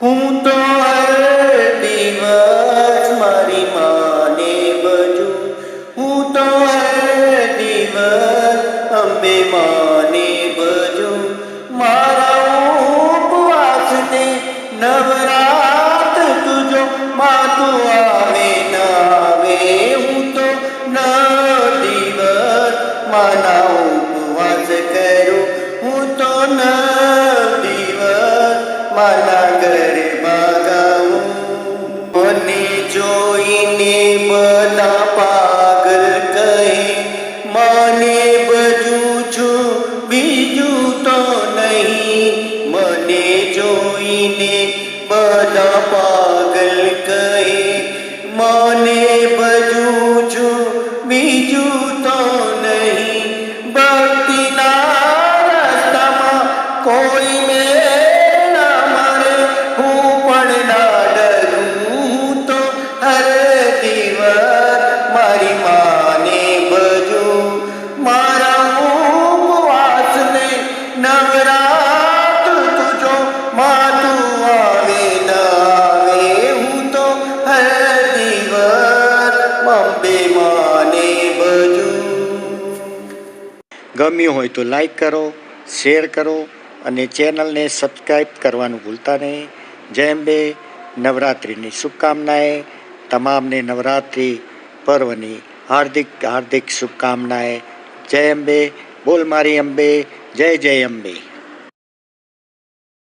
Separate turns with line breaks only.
હું તો હર દિવસ મારી માને બજુ હું તો દિવસ અંબે માને બજુ મારા ઉપવાસને નવરાત તુજો માતું આવે ન માના ગરબા મને જોઈને બધા પાગલ કહે, મને બજું છું, બીજું તો નહીં. મને જોઈને બધા પાગલ કહે, મને બજું છું, બીજું તો નહીં. ભક્તિના અંબે માને ગમ્યું હોય તો લાઈક કરો શેર કરો અને ચેનલને સબસ્ક્રાઈબ કરવાનું ભૂલતા નહીં. જય અંબે. નવરાત્રિની શુભકામનાએ તમામને નવરાત્રિ પર્વની હાર્દિક હાર્દિક શુભકામનાએ. જય અંબે. બોલ મારી અંબે. જય જય અંબે.